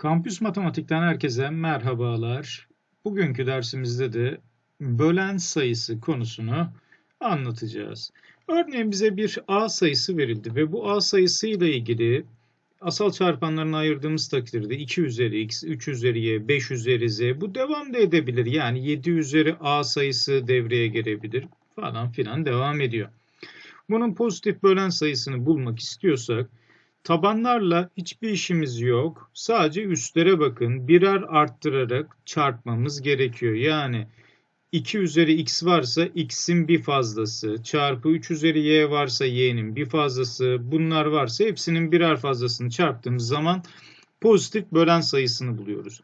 Kampüs Matematik'ten herkese merhabalar. Bugünkü dersimizde de bölen sayısı konusunu anlatacağız. Örneğin bize bir A sayısı verildi ve bu A sayısı ile ilgili asal çarpanlarını ayırdığımız takdirde 2 üzeri x, 3 üzeri y, 5 üzeri z bu devam da edebilir. Yani 7 üzeri A sayısı devreye girebilir falan filan devam ediyor. Bunun pozitif bölen sayısını bulmak istiyorsak Tabanlarla hiçbir işimiz yok. Sadece üstlere bakın. Birer arttırarak çarpmamız gerekiyor. Yani 2 üzeri x varsa x'in bir fazlası, çarpı 3 üzeri y varsa y'nin bir fazlası, bunlar varsa hepsinin birer fazlasını çarptığımız zaman pozitif bölen sayısını buluyoruz.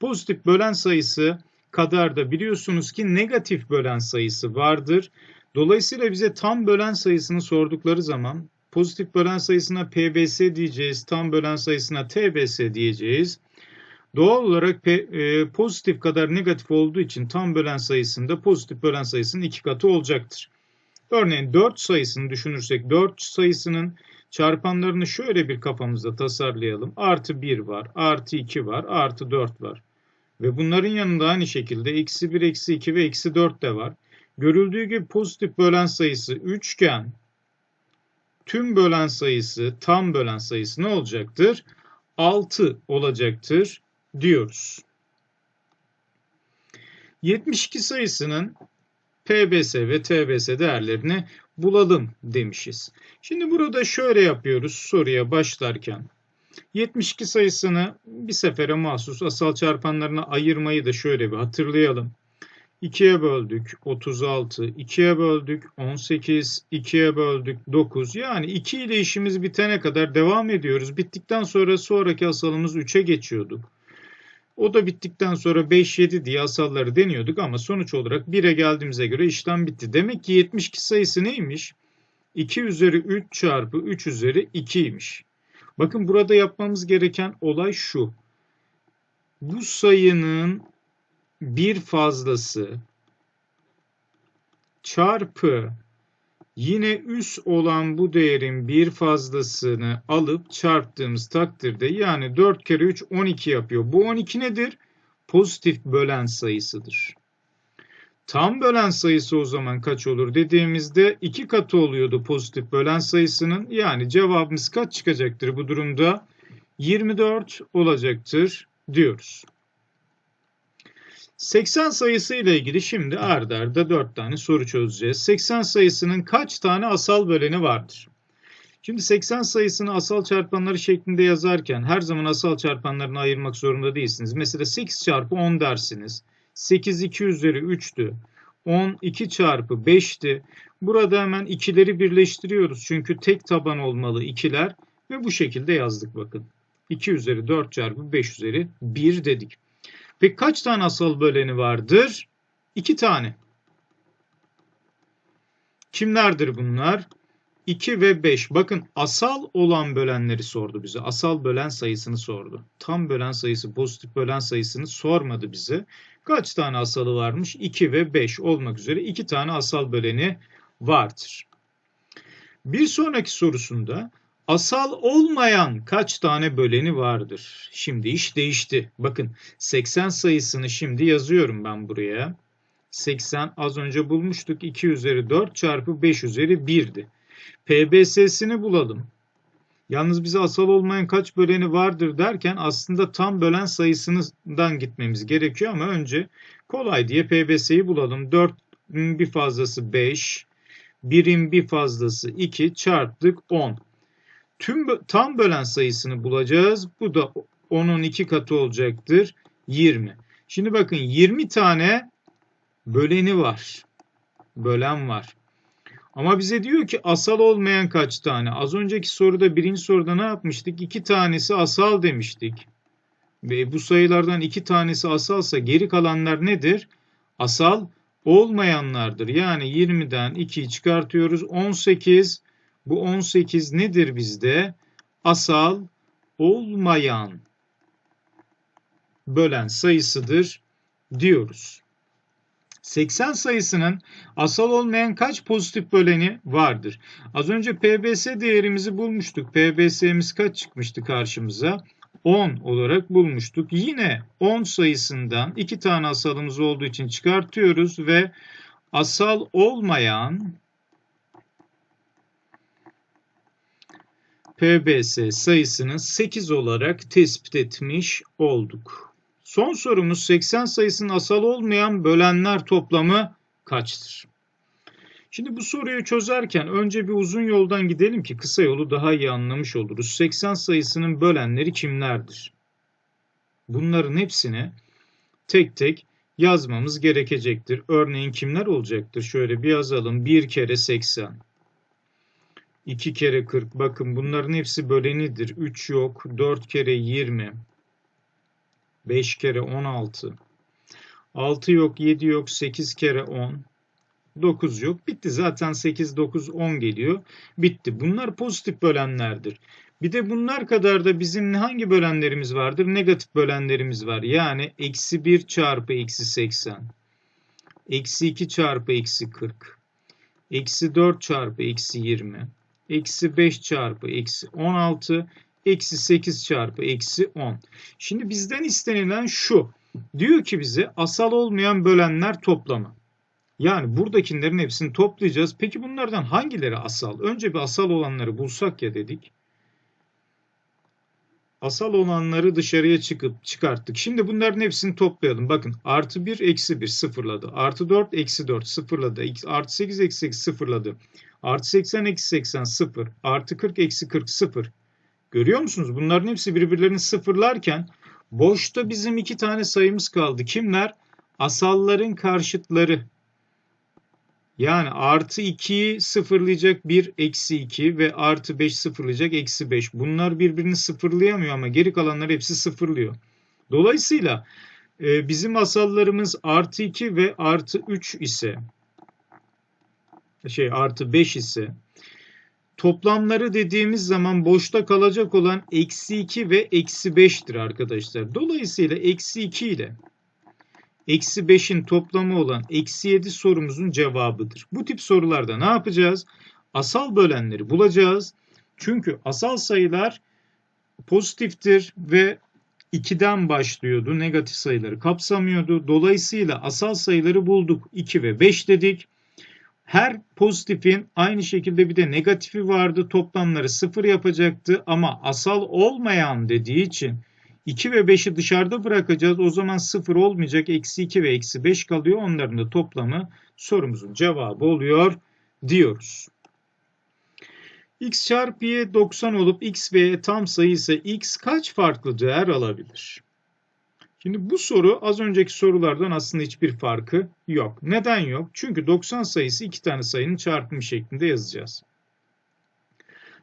Pozitif bölen sayısı kadar da biliyorsunuz ki negatif bölen sayısı vardır. Dolayısıyla bize tam bölen sayısını sordukları zaman Pozitif bölen sayısına PBS diyeceğiz. Tam bölen sayısına TBS diyeceğiz. Doğal olarak P, e, pozitif kadar negatif olduğu için tam bölen sayısında pozitif bölen sayısının iki katı olacaktır. Örneğin 4 sayısını düşünürsek 4 sayısının çarpanlarını şöyle bir kafamızda tasarlayalım. Artı 1 var, artı 2 var, artı 4 var. Ve bunların yanında aynı şekilde eksi 1, eksi 2 ve eksi 4 de var. Görüldüğü gibi pozitif bölen sayısı 3 iken tüm bölen sayısı, tam bölen sayısı ne olacaktır? 6 olacaktır diyoruz. 72 sayısının PBS ve TBS değerlerini bulalım demişiz. Şimdi burada şöyle yapıyoruz soruya başlarken. 72 sayısını bir sefere mahsus asal çarpanlarına ayırmayı da şöyle bir hatırlayalım. 2'ye böldük 36, 2'ye böldük 18, 2'ye böldük 9. Yani 2 ile işimiz bitene kadar devam ediyoruz. Bittikten sonra sonraki asalımız 3'e geçiyorduk. O da bittikten sonra 5, 7 diye asalları deniyorduk ama sonuç olarak 1'e geldiğimize göre işlem bitti. Demek ki 72 sayısı neymiş? 2 üzeri 3 çarpı 3 üzeri 2'ymiş. Bakın burada yapmamız gereken olay şu. Bu sayının bir fazlası çarpı yine üs olan bu değerin bir fazlasını alıp çarptığımız takdirde yani 4 kere 3 12 yapıyor. Bu 12 nedir? Pozitif bölen sayısıdır. Tam bölen sayısı o zaman kaç olur dediğimizde 2 katı oluyordu pozitif bölen sayısının. Yani cevabımız kaç çıkacaktır bu durumda? 24 olacaktır diyoruz. 80 sayısı ile ilgili şimdi ardarda arda 4 tane soru çözeceğiz. 80 sayısının kaç tane asal böleni vardır? Şimdi 80 sayısını asal çarpanları şeklinde yazarken her zaman asal çarpanlarını ayırmak zorunda değilsiniz. Mesela 8 çarpı 10 dersiniz. 8 2 üzeri 3'tü. 10 2 çarpı 5'ti. Burada hemen ikileri birleştiriyoruz. Çünkü tek taban olmalı ikiler. Ve bu şekilde yazdık bakın. 2 üzeri 4 çarpı 5 üzeri 1 dedik. Peki kaç tane asal böleni vardır? İki tane. Kimlerdir bunlar? 2 ve 5. Bakın asal olan bölenleri sordu bize. Asal bölen sayısını sordu. Tam bölen sayısı, pozitif bölen sayısını sormadı bize. Kaç tane asalı varmış? 2 ve 5 olmak üzere 2 tane asal böleni vardır. Bir sonraki sorusunda Asal olmayan kaç tane böleni vardır? Şimdi iş değişti. Bakın 80 sayısını şimdi yazıyorum ben buraya. 80 az önce bulmuştuk. 2 üzeri 4 çarpı 5 üzeri 1'di. PBS'sini bulalım. Yalnız bize asal olmayan kaç böleni vardır derken aslında tam bölen sayısından gitmemiz gerekiyor ama önce kolay diye PBS'yi bulalım. 4'ün bir fazlası 5, 1'in bir fazlası 2 çarptık 10 tüm tam bölen sayısını bulacağız. Bu da 10'un 2 katı olacaktır. 20. Şimdi bakın 20 tane böleni var. Bölen var. Ama bize diyor ki asal olmayan kaç tane? Az önceki soruda birinci soruda ne yapmıştık? İki tanesi asal demiştik. Ve bu sayılardan iki tanesi asalsa geri kalanlar nedir? Asal olmayanlardır. Yani 20'den 2'yi çıkartıyoruz. 18 bu 18 nedir bizde? Asal olmayan bölen sayısıdır diyoruz. 80 sayısının asal olmayan kaç pozitif böleni vardır? Az önce PBS değerimizi bulmuştuk. PBS'miz kaç çıkmıştı karşımıza? 10 olarak bulmuştuk. Yine 10 sayısından iki tane asalımız olduğu için çıkartıyoruz ve asal olmayan PBS sayısını 8 olarak tespit etmiş olduk. Son sorumuz 80 sayısının asal olmayan bölenler toplamı kaçtır? Şimdi bu soruyu çözerken önce bir uzun yoldan gidelim ki kısa yolu daha iyi anlamış oluruz. 80 sayısının bölenleri kimlerdir? Bunların hepsini tek tek yazmamız gerekecektir. Örneğin kimler olacaktır? Şöyle bir yazalım. 1 kere 80. 2 kere 40. Bakın bunların hepsi bölenidir. 3 yok. 4 kere 20. 5 kere 16. 6 yok. 7 yok. 8 kere 10. 9 yok. Bitti. Zaten 8, 9, 10 geliyor. Bitti. Bunlar pozitif bölenlerdir. Bir de bunlar kadar da bizim hangi bölenlerimiz vardır? Negatif bölenlerimiz var. Yani eksi 1 çarpı eksi 80. Eksi 2 çarpı eksi 40. Eksi 4 çarpı eksi 20. Eksi 5 çarpı eksi 16. Eksi 8 çarpı eksi 10. Şimdi bizden istenilen şu. Diyor ki bize asal olmayan bölenler toplamı. Yani buradakilerin hepsini toplayacağız. Peki bunlardan hangileri asal? Önce bir asal olanları bulsak ya dedik. Asal olanları dışarıya çıkıp çıkarttık. Şimdi bunların hepsini toplayalım. Bakın artı 1 eksi 1 sıfırladı. Artı 4 eksi 4 sıfırladı. Artı 8 eksi 8 sıfırladı. Artı 80 eksi 80 sıfır. Artı 40 eksi 40 sıfır. Görüyor musunuz? Bunların hepsi birbirlerini sıfırlarken boşta bizim iki tane sayımız kaldı. Kimler? Asalların karşıtları. Yani artı 2'yi sıfırlayacak 1 eksi 2 ve artı 5 sıfırlayacak eksi 5. Bunlar birbirini sıfırlayamıyor ama geri kalanlar hepsi sıfırlıyor. Dolayısıyla e, bizim asallarımız artı 2 ve artı 3 ise şey artı 5 ise toplamları dediğimiz zaman boşta kalacak olan eksi 2 ve eksi 5'tir arkadaşlar. Dolayısıyla eksi 2 ile eksi 5'in toplamı olan eksi 7 sorumuzun cevabıdır. Bu tip sorularda ne yapacağız? Asal bölenleri bulacağız. Çünkü asal sayılar pozitiftir ve 2'den başlıyordu. Negatif sayıları kapsamıyordu. Dolayısıyla asal sayıları bulduk. 2 ve 5 dedik. Her pozitifin aynı şekilde bir de negatifi vardı. Toplamları 0 yapacaktı ama asal olmayan dediği için 2 ve 5'i dışarıda bırakacağız. O zaman 0 olmayacak. Eksi 2 ve eksi 5 kalıyor. Onların da toplamı sorumuzun cevabı oluyor diyoruz. x çarpı y 90 olup x ve y tam sayı ise x kaç farklı değer alabilir? Şimdi bu soru az önceki sorulardan aslında hiçbir farkı yok. Neden yok? Çünkü 90 sayısı iki tane sayının çarpımı şeklinde yazacağız.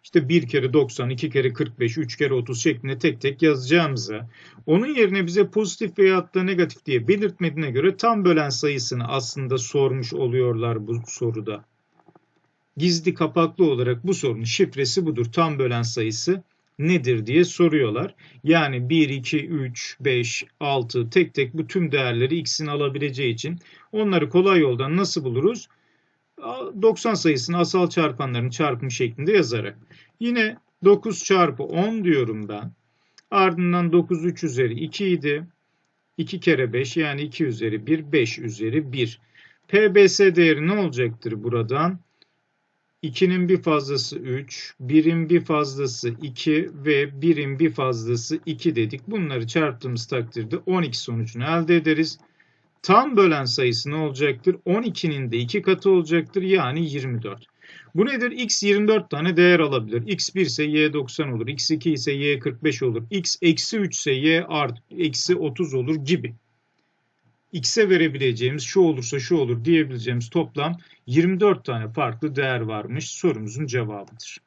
İşte 1 kere 90, 2 kere 45, 3 kere 30 şeklinde tek tek yazacağımıza onun yerine bize pozitif veya da negatif diye belirtmediğine göre tam bölen sayısını aslında sormuş oluyorlar bu soruda. Gizli kapaklı olarak bu sorunun şifresi budur. Tam bölen sayısı nedir diye soruyorlar. Yani 1, 2, 3, 5, 6 tek tek bu tüm değerleri x'in alabileceği için onları kolay yoldan nasıl buluruz? 90 sayısını asal çarpanların çarpımı şeklinde yazarak. Yine 9 çarpı 10 diyorum ben. Ardından 9 3 üzeri 2 idi. 2 kere 5 yani 2 üzeri 1 5 üzeri 1. PBS değeri ne olacaktır buradan? 2'nin bir fazlası 3, 1'in bir fazlası 2 ve 1'in bir fazlası 2 dedik. Bunları çarptığımız takdirde 12 sonucunu elde ederiz. Tam bölen sayısı ne olacaktır? 12'nin de 2 katı olacaktır. Yani 24. Bu nedir? X 24 tane değer alabilir. X 1 ise Y 90 olur. X 2 ise Y 45 olur. X eksi 3 ise Y art, eksi 30 olur gibi. X'e verebileceğimiz şu olursa şu olur diyebileceğimiz toplam 24 tane farklı değer varmış sorumuzun cevabıdır.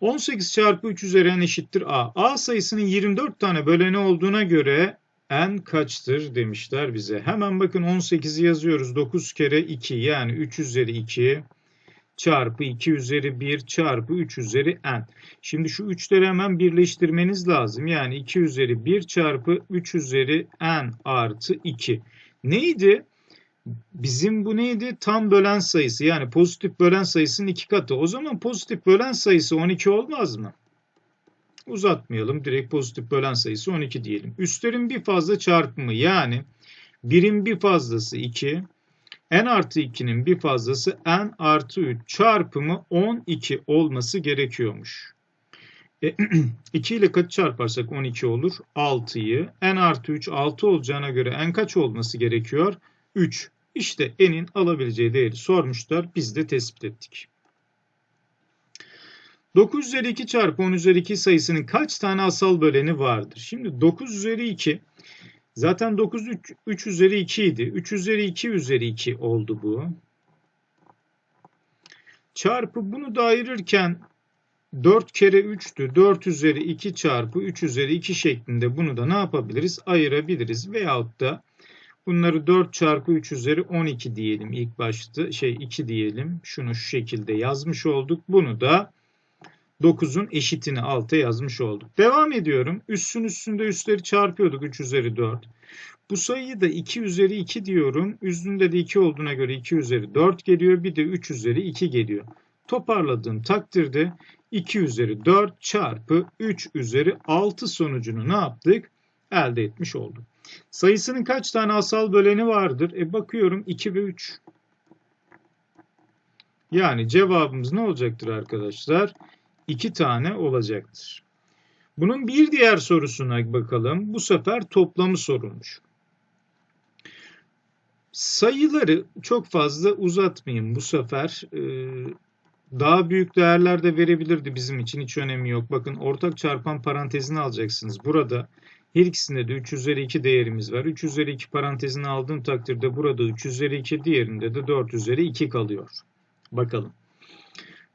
18 çarpı 3 üzeri n eşittir a. a sayısının 24 tane böleni olduğuna göre n kaçtır demişler bize. Hemen bakın 18'i yazıyoruz. 9 kere 2 yani 3 üzeri 2 çarpı 2 üzeri 1 çarpı 3 üzeri n. Şimdi şu 3'leri hemen birleştirmeniz lazım. Yani 2 üzeri 1 çarpı 3 üzeri n artı 2. Neydi? Bizim bu neydi? Tam bölen sayısı yani pozitif bölen sayısının iki katı. O zaman pozitif bölen sayısı 12 olmaz mı? Uzatmayalım. Direkt pozitif bölen sayısı 12 diyelim. Üstlerin bir fazla çarpımı yani birin bir fazlası 2, n artı 2'nin bir fazlası n artı 3 çarpımı 12 olması gerekiyormuş. E, 2 ile kaç çarparsak 12 olur? 6'yı. n artı 3 6 olacağına göre n kaç olması gerekiyor? 3. İşte n'in alabileceği değeri sormuşlar. Biz de tespit ettik. 9 üzeri 2 çarpı 10 üzeri 2 sayısının kaç tane asal böleni vardır? Şimdi 9 üzeri 2 zaten 9 3, 3 üzeri 2 idi. 3 üzeri 2 üzeri 2 oldu bu. Çarpı bunu da ayırırken 4 kere 3'tü. 4 üzeri 2 çarpı 3 üzeri 2 şeklinde bunu da ne yapabiliriz? Ayırabiliriz. Veyahut da bunları 4 çarpı 3 üzeri 12 diyelim. İlk başta şey 2 diyelim. Şunu şu şekilde yazmış olduk. Bunu da 9'un eşitini alta yazmış olduk. Devam ediyorum. Üssün üstünde üstleri çarpıyorduk 3 üzeri 4. Bu sayıyı da 2 üzeri 2 diyorum. Üstünde de 2 olduğuna göre 2 üzeri 4 geliyor. Bir de 3 üzeri 2 geliyor. Toparladığım takdirde 2 üzeri 4 çarpı 3 üzeri 6 sonucunu ne yaptık? Elde etmiş olduk. Sayısının kaç tane asal böleni vardır? E bakıyorum 2 ve 3. Yani cevabımız ne olacaktır arkadaşlar? 2 tane olacaktır. Bunun bir diğer sorusuna bakalım. Bu sefer toplamı sorulmuş. Sayıları çok fazla uzatmayayım bu sefer. Ee, daha büyük değerler de verebilirdi bizim için hiç önemi yok. Bakın ortak çarpan parantezini alacaksınız. Burada her ikisinde de 3 üzeri 2 değerimiz var. 3 üzeri 2 parantezini aldığım takdirde burada 3 üzeri 2 diğerinde de 4 üzeri 2 kalıyor. Bakalım.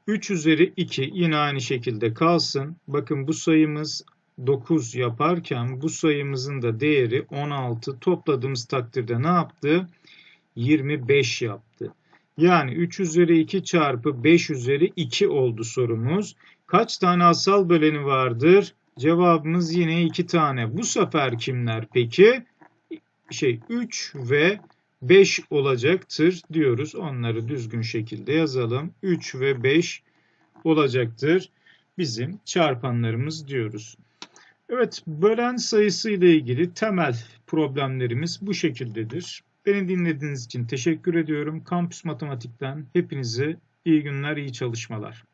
3 üzeri 2 yine aynı şekilde kalsın. Bakın bu sayımız 9 yaparken bu sayımızın da değeri 16 topladığımız takdirde ne yaptı? 25 yaptı. Yani 3 üzeri 2 çarpı 5 üzeri 2 oldu sorumuz. Kaç tane asal böleni vardır? Cevabımız yine 2 tane. Bu sefer kimler peki? Şey 3 ve 5 olacaktır diyoruz. Onları düzgün şekilde yazalım. 3 ve 5 olacaktır bizim çarpanlarımız diyoruz. Evet, bölen sayısı ile ilgili temel problemlerimiz bu şekildedir. Beni dinlediğiniz için teşekkür ediyorum. Kampüs Matematik'ten hepinize iyi günler, iyi çalışmalar.